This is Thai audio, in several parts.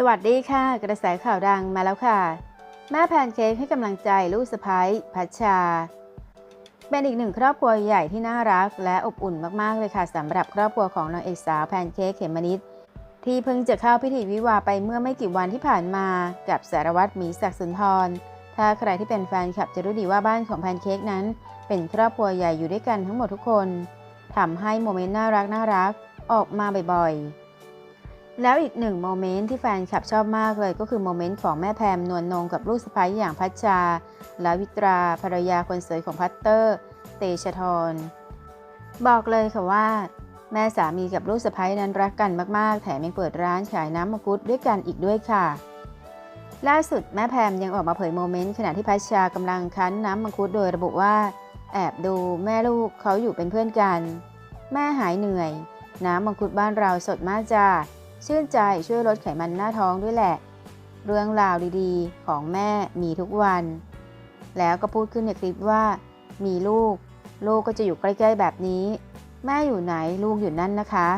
สวัสดีค่ะ กระแสข่าวดังมาแล้วค่ะ แม่แพนเค้กให้กำลังใจลูกสะพ้ายพัชชา เป็นอีกหนึ่งครอบครัวใหญ่ที่น่ารักและอบอุ่นมากๆเลยค่ะสำหรับครอบครัวของนางเอกสาวแพนเค้กเขมนิดที่เพิ่งจะเข้าพิธีวิวาไปเมื่อไม่กี่วันที่ผ่านมากับสารวัตรหมีศักดิ์สุนทร ถ้าใครที่เป็นแฟนคลับจะรู้ดีว่าบ้านของแพนเค้กนั้น เป็นครอบครัวใหญ่อยู่ด้วยกันทั้งหมดทุกคนทำให้โมเมนต์น่ารักน่ารักออกมาบ่อยๆ แล้วอีกหนึ่งโมเมนต์ที่แฟนคลับชอบมากเลย ก็คือโมเมนต์ของแม่แพมนวลนงกับลูกสะใภ้อย่างพัชชา และวิตราภรรยาคนสวยของพัตเตอร์ เตชะทร บอกเลยค่ะว่า แม่สามีกับลูกสะใภ้นั้นรักกันมาก ๆ แถมยังเปิดร้านขายน้ำมังคุดด้วยกันอีกด้วยค่ะ ล่าสุดแม่แพมยังออกมาเผยโมเมนต์ขณะที่พัชชากำลังคั้นน้ำมังคุดโดยระบุว่า แอบดูแม่ลูกเขาอยู่เป็นเพื่อนกัน แม่หายเหนื่อย น้ำมังคุดบ้านเราสดมากจ้า ชื่นใจช่วยลดไขมันหน้าท้องด้วยแหละ เรื่องราวดีๆ ของแม่มีทุกวัน แล้วก็พูดขึ้นในคลิปว่า มีลูก ลูกก็จะอยู่ใกล้ๆแบบนี้ แม่อยู่ไหนลูกอยู่นั่นนะคะ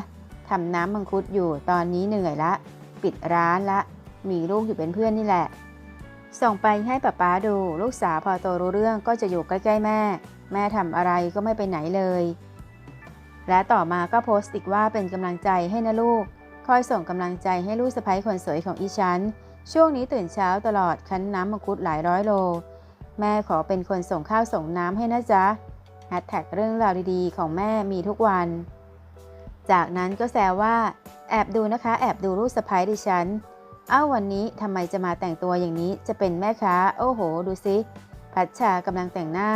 ทำน้ำมังคุดอยู่ตอนนี้เหนื่อยละ ปิดร้านละ มีลูกอยู่เป็นเพื่อนนี่แหละ ส่งไปให้ป๊าป๊าดู ลูกสาวพอโตรู้เรื่องก็จะอยู่ใกล้ๆแม่ แม่ทำอะไรก็ไม่ไปไหนเลย และต่อมาก็โพสต์อีกว่าเป็นกำลังใจให้นะลูก คอยส่งกำลังใจให้ลูกสะใภ้คนสวยของอีฉัน ช่วงนี้ตื่นเช้าตลอดคั้นน้ำมังคุดหลายร้อยโล แม่ขอเป็นคนส่งข้าวส่งน้ำให้นะจ๊ะแฮชแท็กเรื่องราวดีๆ ของแม่มีทุกวัน จากนั้นก็แซวว่า แอบดูนะคะ แอบดูลูกสะใภ้ดิฉัน เอ้าวันนี้ทำไมจะมาแต่งตัวอย่างนี้จะเป็นแม่ค้า โอ้โห ดูสิพัชชากำลังแต่งหน้า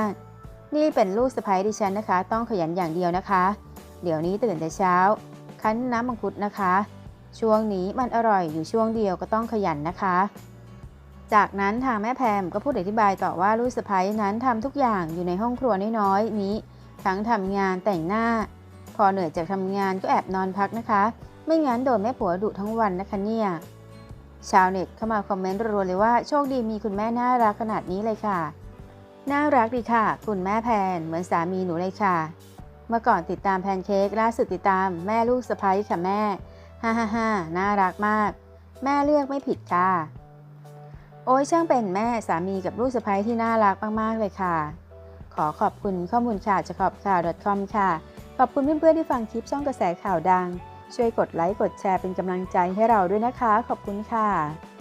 นี่เป็นลูกสะใภ้ดิฉันนะคะ ต้องขยันอย่างเดียวนะคะ เดี๋ยวนี้ตื่นแต่เช้า คั้นน้ำมังคุดนะคะ ช่วงนี้มันอร่อยอยู่ช่วงเดียวก็ต้องขยันนะคะ จากนั้นทางแม่แพมก็พูดอธิบายต่อว่าลูกสะใภ้นั้นทำทุกอย่างอยู่ในห้องครัวน้อยๆนี้ ทั้งทำงานแต่งหน้า พอเหนื่อยจากทำงานก็แอบนอนพักนะคะ ไม่งั้นโดนแม่ผัวดุทั้งวันนะคะเนี่ยชาวเน็ตเข้ามาคอมเมนต์รัวๆเลยว่าโชคดีมีคุณแม่น่ารักขนาดนี้เลยค่ะ น่ารักดีค่ะ คุณแม่แพนเหมือนสามีหนูเลยค่ะ เมื่อก่อนติดตามแพนเค้กล่าสุดติดตามแม่ลูกสะใภ้ค่ะแม่ ฮ่าฮ่าฮ่าน่ารักมาก แม่เลือกไม่ผิดค่ะ โอ้ยช่างเป็นแม่สามีกับลูกสะใภ้ที่น่ารักมากๆเลยค่ะ ขอขอบคุณข้อมูลข่าวจากขอบข่าว .com ค่ะ ขอบคุณเพื่อนๆที่ฟังคลิปช่องกระแสข่าวดัง ช่วยกดไลค์กดแชร์เป็นกำลังใจให้เราด้วยนะคะ ขอบคุณค่ะ